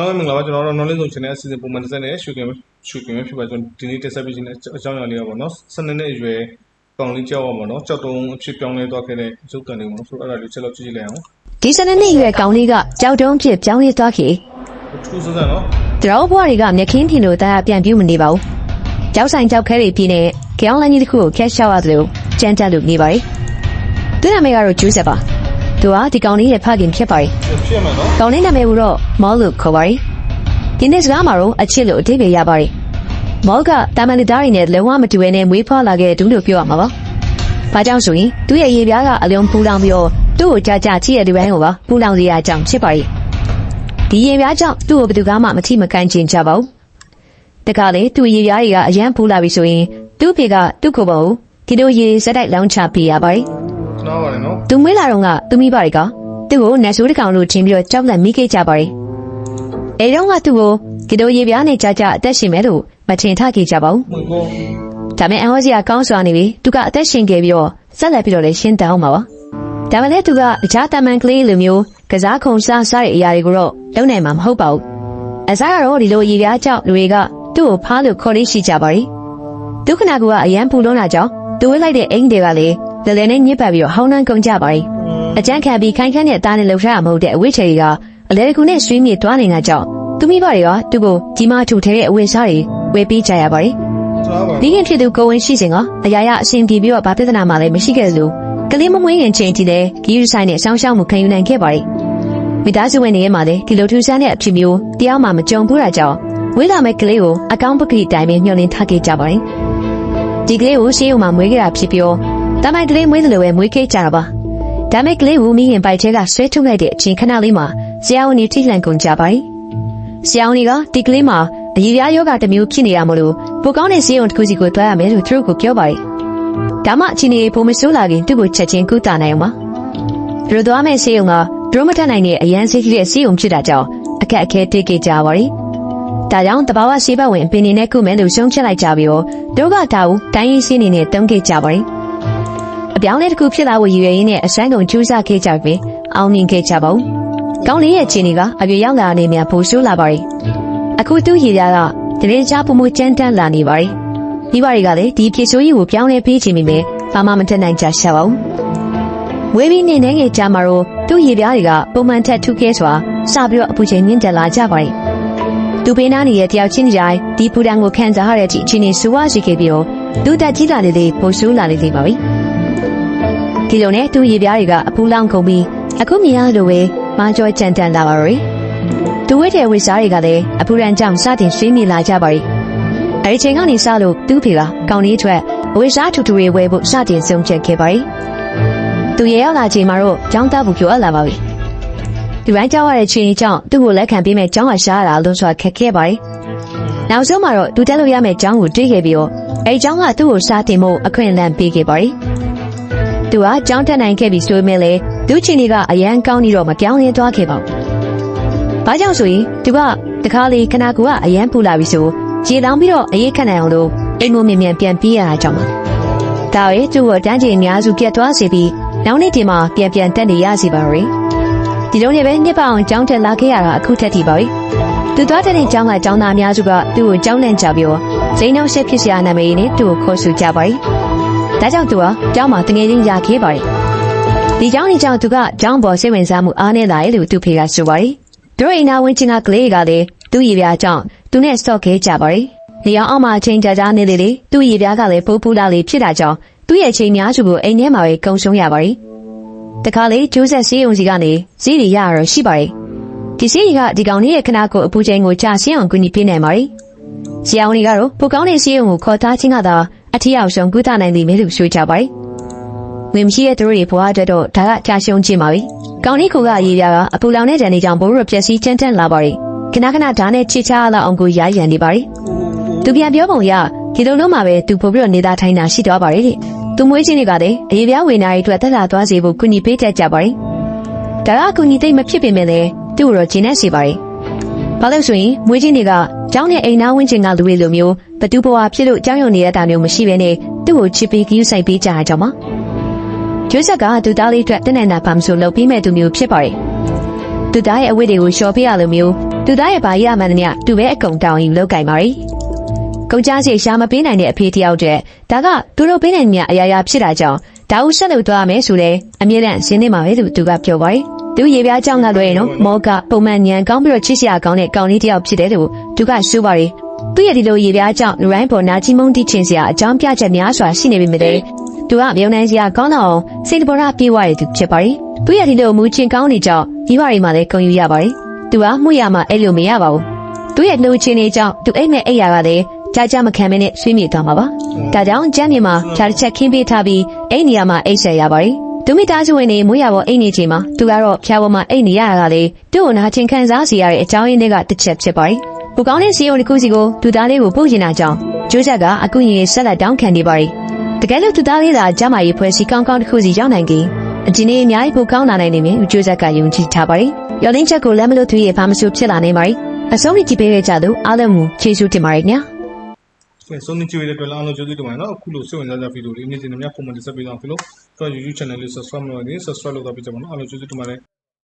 အားလုံးမင်္ဂလာပါကျွန်တော်တို့ knowledge zone channel အစီအစဉ်ပုံမှန်တစ်ဆက်နဲ့ရှုကင်ရှုကင်ဖြစ်ပါကျွန်တော်ဒီနေ့တက်ဆက်ပေးခြင်းတဲ့အကြောင်းအရာလေးပါပေါ့နော်12နှစ်အရွယ်ကောင်လေးကြောက်ပါပေါ့နော်ကြောက်တုံးအဖြစ်ပြောင်းလဲသွားခဲ့တဲ့ရုပ်ကံလေးပေါ့နော်ဆိုတော့အဲ့ဒါလေးချက်လောက်ကြည့်ကြည့်လိုက်အောင်ဒီစနစ်နှစ်ရွယ်ကောင်လေးကကြောက်တုံးဖြစ်ပြောင်းလဲသွားခေထူးဆန်းဆန်းနော်တရောဘွားတွေကမြခင်းထင်လို့တရားပြန်ပြူမနေပါဘူးကြောက်ဆိုင်ကြောက်ခဲတွေပြင်းနေကြောင်းလန်းကြီးတစ်ခုကိုခက်ရှောက်ရတယ်လို့ကြမ်းတက်လို့နေပါ යි သူ့နာမည်ကတော့ကျူးဆက်ပါ သူကဒီကောင်လေးရဲ့ဖခင်ဖြစ်ပါတယ်ဖြစ်မှာနော်။ကောင်လေးနာမည်ကိုတော့မောလို့ခေါ်ပါတယ်။ဒီနေ့စကားမှာတော့အချစ်လို့အတိအပြရပါတယ်။မောကတာမန်လူသားတွေနဲ့လုံးဝမတူဘဲနဲ့မွေးဖွားလာခဲ့တူးလို့ပြောရမှာပါ။ဘာကြောင့်ဆိုရင်သူ့ရဲ့ရေပြားကအလုံးပူလောင်ပြီးတော့သူ့ကိုကြကြချစ်ရတဲ့ဘိုင်းကိုပါပူလောင်စေရကြောင်ဖြစ်ပါတယ်။ဒီရေပြားကြောင့်သူ့ကိုဘယ်သူကမှမထိမကန်ချင်ကြပါဘူး။တကယ်လေသူ့ရေပြားတွေကအရန်ပူလာပြီဆိုရင်သူ့ဖေကသူ့ကိုပေါ့ဒီလိုရေစက်တိုက်လောင်းချပေးရပါတယ်။ နားပါတယ်နော်သူမွေးလာတော့ကသူမိဘတွေကသူ့ကိုနတ်ဆိုးတစ်ကောင်လို့ထင်ပြီးတော့ကြောက်လန့်မိခဲ့ကြပါ යි အဲတော့ကသူ့ကိုဒီလိုရေပြားနဲ့ကြာကြာအသက်ရှင်မယ်လို့မထင်ထားခဲ့ကြပါဘူးမကောဒါပေမဲ့အဟောစီကကောင်းစွာနေပြီသူကအသက်ရှင်ခဲ့ပြီးတော့ဆက်လက်ပြီးတော့လည်းရှင်းတအောင်ပါပါဒါပေမဲ့သူကအခြားတမန်ကလေးလိုမျိုးကစားခုံစားစားတဲ့အရာတွေကိုတော့လုပ်နိုင်မှာမဟုတ်ပါဘူးအစားကတော့ဒီလိုရေပြားကြောင့်လူတွေကသူ့ကိုဖားလို့ခေါ်လေးရှိကြပါ යි ဒုက္ခနာကအရန်ပူလုံးတာကြောင့်သူဝဲလိုက်တဲ့အိမ်တွေကလည်း ။လေလေနဲ့ညစ်ပတ်ပြီးတော့ဟောင်းနှံကုန်ကြပါရီ။အကျန်းခံပြီးခိုင်ခန့်တဲ့အသားနဲ့လှုပ်ရှားမဟုတ်တဲ့အဝိချေကြီးကအလဲတကူနဲ့ရွှေမြေသွားနေတာကြောင့်သူမိဘတွေကသူ့ကိုကြီးမားထူထဲတဲ့အဝိစားတွေဝယ်ပေးကြရပါရီ။ဒီခင်ဖြစ်သူကိုဝင်ရှိစဉ်ကအရာရအရှင်ပြေပြီးတော့ဘာပြဿနာမှလည်းမရှိခဲ့လို့ကလေးမမွေးငင်ချိန်ကြီးတဲ့ဂီရဆိုင်နဲ့ဆောင်းရှောက်မှုခံယူနိုင်ခဲ့ပါရီ။မိသားစုဝင်တွေရဲ့မှာလည်းဒီလိုထူးခြားတဲ့အဖြစ်မျိုးတရားမှမကြုံဘူးတာကြောင့်ဝေးလာမဲ့ကလေးကိုအကောင့်ပကတိတိုင်းပဲမျှော်လင့်ထားခဲ့ကြပါတယ်။ဒီကလေးကိုရှေးရုံမှာမွေးခဲ့တာဖြစ်ပြီး ။တမိုင်တလေးမွေးတယ်လို့ပဲမွေးခဲ့ကြတာပါ။ဒါမဲ့ကလေးဝူမီရင်ပိုက်ထဲကဆွဲထုတ်လိုက်တဲ့အချိန်ခဏလေးမှာဆရာဝန်ကြီးထိလှန်ကုန်ကြပါပြီ။ဆရာဝန်ကြီးကဒီကလေးမှာအရေးရယောဂတစ်မျိုးဖြစ်နေရမလို့ပိုကောင်းတဲ့ဈေးရုံတစ်ခုစီကိုတွားရမယ်လို့သူတို့ကပြောပါတယ်။ဒါမှအချိန်ကြီးပုံမဆိုးလာခင်သူ့ကိုချက်ချင်းကုသနိုင်အောင်ပါ။တို့သွားမယ့်ဈေးရုံကဒရုမထနိုင်တဲ့အရန်ဈေးကြီးတဲ့ဈေးရုံဖြစ်တာကြောင့်အခက်အခဲတိတ်ကြပါရီ။ဒါကြောင့်တဘာဝရှိဘဝင်ပင်နေတဲ့ကုမဲလို့ရှုံးချက်လိုက်ကြပြီးတော့ဒုက္ခတာဦးတိုင်းရင်းစင်းနေတဲ့တုံးခဲ့ကြပါရီ။ အပြောင်းလဲတစ်ခုဖြစ်လာဖို့ရည်ရွယ်ရင်းနဲ့အစမ်းကုန်ကြိုးစားခဲ့ကြပြီးအောင်မြင်ခဲ့ကြပါဘူး။ကောင်းလေးရဲ့ခြေနေကအပြည့်ရောက်လာနေမြန်ပိုရှိုးလာပါရီ။အခုသူ့ရည်ရကတရင်ချပုံမှုကြမ်းတမ်းလာနေပါရီ။မိဘတွေကလည်းဒီဖြစ်ဆိုးရည်ကိုပြောင်းလဲပေးချင်မိမယ်။ဘာမှမတတ်နိုင်ကြရှာပါဘူး။ဝေးပြီးနေနေငယ်ကြမှာတော့သူ့ရည်ပြားတွေကပုံမှန်ထက်ထူးခဲစွာစပြီးတော့အပူချိန်မြင့်တက်လာကြပါရီ။သူပေးနာနေတဲ့တယောက်ချင်းတိုင်းဒီပူဒံကိုခံစားရတဲ့အချိန်အချိန်ဆူဝါရှိခဲ့ပြီးတော့သူတက်ကြီးလာလေလေပိုရှိုးလာလေလေပါပဲ။ ဒီလိုနဲ့သူရေပြားတွေကအပူလောင်ကုန်ပြီးအခုမြင်ရလို့ပဲမကြောကြမ်းတမ်းလာပါရီသူဝဲတဲ့ဝိစားတွေကလည်းအပူရန်ကြောင့်စတင်ဆွေးမြေလာကြပါရီအဲဒီချိန်ကနေစလို့သူ့ဖေကကောင်းလေးအတွက်ဝိစားထူထူတွေဝဲဖို့စတင်ဆုံးဖြတ်ခဲ့ပါရီသူရေရောက်လာချိန်မှာတော့ကြောင်းသားဘူးပြောအပ်လာပါပြီဒီပိုင်းကြောက်ရတဲ့ချင်းကြောင့်သူ့ကိုလက်ခံပေးမဲ့ကျောင်းကရှားရတာလို့ဆိုတာခက်ခဲပါတယ်။နောက်ဆုံးမှာတော့သူတက်လို့ရမယ့်ကျောင်းကိုတွေးခဲ့ပြီးတော့အဲဒီကျောင်းကသူ့ကိုစားတင်ဖို့အခွင့်အလမ်းပေးခဲ့ပါတယ်။ သူကကျောင်းတက်နိုင်ခဲ့ပြီဆိုပေမဲ့လည်းသူ့ချင်းတွေကအရန်ကောင်းနေတော့မပြောင်းလဲသွားခဲ့ပါဘူး။ဘာကြောင့်ဆိုရင်သူကတခါလေခနာကူကအရန်ပူလာပြီဆိုခြေလောင်းပြီးတော့အေးခတ်နိုင်အောင်လို့အိမ်မမြင်မြန်ပြန်ပြေးရတာကြောင့်ပါ။ဒါရဲ့သူ့ကိုတန်းချင်အများစုပြတ်သွားစေပြီးနောက်နေ့ဒီမှာပြန်ပြန်တက်နေရစီပါရီ။ဒီလိုနဲ့ပဲနှစ်ပောင်ကျောင်းတက်လာခဲ့ရတာအခုထက်ထိပါပဲ။သူသွားတဲ့ကျောင်းကကျောင်းသားအများစုကသူ့ကိုကျောင်းလန့်ကြပြီးတော့စိန်နှောက်ရှက်ဖြစ်စရာနာမည်နဲ့သူ့ကိုခေါ်ဆိုကြပါ යි ။ ။ဒါကြောင့်သူဟာကျောင်းမှာတငယ်ချင်းရခဲ့ပါတယ်။ဒီကျောင်းကြီးကြောင့်သူကကျောင်းပေါ်စိတ်ဝင်စားမှုအားနည်းလာတယ်လို့သူဖေကဆိုပါတယ်။သူ့အိမ်နာဝင်ချင်းကကလေးကလည်းသူ့ရေပြားကြောင့်သူနဲ့ဆော့ခဲကြပါတယ်။နေရောင်အောင်မှချင်းကြကြနေလေလေသူ့ရေပြားကလည်းပိုးပူလာလေဖြစ်တာကြောင့်သူ့ရဲ့ချင်းများစုကိုအိမ်ထဲမှာပဲကုံဆုံးရပါတယ်။တခါလေဂျိုးဆက်စီးုံစီကနေစီးတွေရရတော့ရှိပါတယ်။ဒီစီးတွေကဒီကောင်လေးရဲ့ခနာကိုအပူချိန်ကိုကြာရှင်းအောင်ကူညီပေးနိုင်ပါတယ်။ဆရာဝန်တွေကတော့ပိုကောင်းတဲ့စီးုံကိုခေါ်ထားခြင်းကသာ အထီးအောင်ဆုံးကုသနိုင်သည်မဲလို့ဆိုကြပါတယ်။ငွေမရှိတဲ့သူတွေဘဝအတွက်တော့ဒါကကြာရှုံးခြင်းပါပဲ။ကောင်းလေးခုကရေးပြကအပူလောင်တဲ့ဒဏ်တွေကြောင့်ဘိုးရပျက်စီးချမ်းတန့်လာပါတယ်။ခဏခဏဓာတ်နဲ့ချစ်ချလာအောင်ကိုရရန်နေပါတယ်။သူပြန်ပြောပုံရဒီလိုလုံးမှာပဲသူပို့ပြီးတော့နေသားထိုင်းတာရှိတော့ပါတယ်တဲ့။သူမွေးချင်းတွေကလည်းအရေးပြဝေနာရီအတွက်တက်လာသွားစေဖို့ကုညီပေးတတ်ကြပါတယ်။ဒါကကုညီသိမ့်မဖြစ်ပေမဲ့လည်းသူ့ကိုတော့ဂျင်းနဲ့စီပါတယ်။ ဘာလို့ဆိုရင်မွေးချင်းတွေကကျောင်းနဲ့အိမ်သားဝင်းချင်းကလူတွေလိုမျိုးဘသူဘဝဖြစ်လို့ကျောင်းရုံနေရတာမျိုးမရှိဘဲနဲ့သူ့ကိုချစ်ပြီးကြီးဆိုင်ပေးကြတာကြောင့်ပါ။ကျိုးဆက်ကသူသားလေးအတွက်တနင်္လာပါမဆိုလုပ်ပြီးမဲ့သူမျိုးဖြစ်ပါ යි ။သူသားရဲ့အဝတ်တွေကိုလျှော်ပေးရလိုမျိုးသူသူသားရဲ့ဘာရမှန်သမျှသူပဲအကုန်တောင်းယူလောက်ကင်ပါရီကုန်ကြစီရှာမပေးနိုင်တဲ့အဖေတယောက်တည်းဒါကသူတို့ပေးနိုင်တဲ့အရာရာဖြစ်တာကြောင့်ဒါဦးဆက်လုပ်သွားမယ်ဆိုတဲ့အမြဲတမ်းရှင်းနေမှာပဲလို့သူကပြောပါရီ သူရေပြားကြောင့်ကလွယ်ရင်တော့မောကပုံမှန်ညံကောင်းပြီးတော့ချစ်စရာကောင်းတဲ့ကောင်လေးတယောက်ဖြစ်တယ်လို့သူကဆိုပါရီသူရဲ့ဒီလိုရေပြားကြောင့်လူတိုင်းပေါ်နာကြီးမုန်းတိချင်စရာအကြောင်းပြချက်များစွာရှိနေပြီမဲ့သူကမြုံနိုင်စရာကောင်းတော့စိတ်တဘောရပြေးသွားတဲ့သူဖြစ်ပါရီသူရဲ့ဒီလိုမူချင်းကောင်းနေကြောင့်ဒီပါရီမှာလည်းဂုံယူရပါရီသူကမှုရမှာအဲ့လိုမရပါဘူးသူရဲ့နှုတ်ချင်းလေးကြောင့်သူအိတ်မဲ့အိတ်ရကလည်းကြာကြာမခံမနဲ့ဆွေးမြေ့သွားမှာပါဒါကြောင့်ကျမ်းမြေမှာဖြာတစ်ချက်ခင်းပေးထားပြီးအိတ်နေရာမှာအိတ်ဆက်ရပါရီ သူမိသားစုဝင်တွေမွေးရပေါ်အိတ်နေချိန်မှာသူကတော့ဖြာပေါ်မှာအိတ်နေရတာကလေသူ့ကိုနာကျင်ခံစားစီရတဲ့အကြောင်းရင်းတွေကတစ်ချက်ဖြစ်ပါရီကိုကောင်းတဲ့စီယုံတစ်ခုစီကိုသူသားလေးကိုပို့ချင်တာကြောင့်ကျိုးချက်ကအကူရင်ဆက်လက်တောင်းခံနေပါရီတကယ်လို့သူသားလေးသာကျမကြီးဖွဲ့စီကောင်းကောင်းတစ်ခုစီရောက်နိုင်ကြအကျင်းလေးအများကြီးပိုကောင်းလာနိုင်နေမယ်ဦးကျိုးချက်ကယုံကြည်ထားပါရီရော်လင်းချက်ကိုလက်မလို့သူရဲ့ဘာမဆိုဖြစ်လာနိုင်ပါရီအဆုံးထိကြည့်ပေးရကြသူအားလုံးကိုကျေးဇူးတင်ပါရီညာ ကဲဆုံးနေကြည့်ရတဲ့အတွက်လည်းအားလုံးကျေးဇူးတင်ပါတယ်နော်အခုလိုစိတ်ဝင်စားကြဗီဒီယိုလေးနေ့စဉ်နဲ့များပုံမှန်တက်ဆက်ပေးအောင်ဖြစ်လို့တော့ YouTube channel လေး subscribe လုပ်ရည် subscribe လုပ်တော့ပြကြပါနော်အားလုံးကျေးဇူးတင်ပါတယ်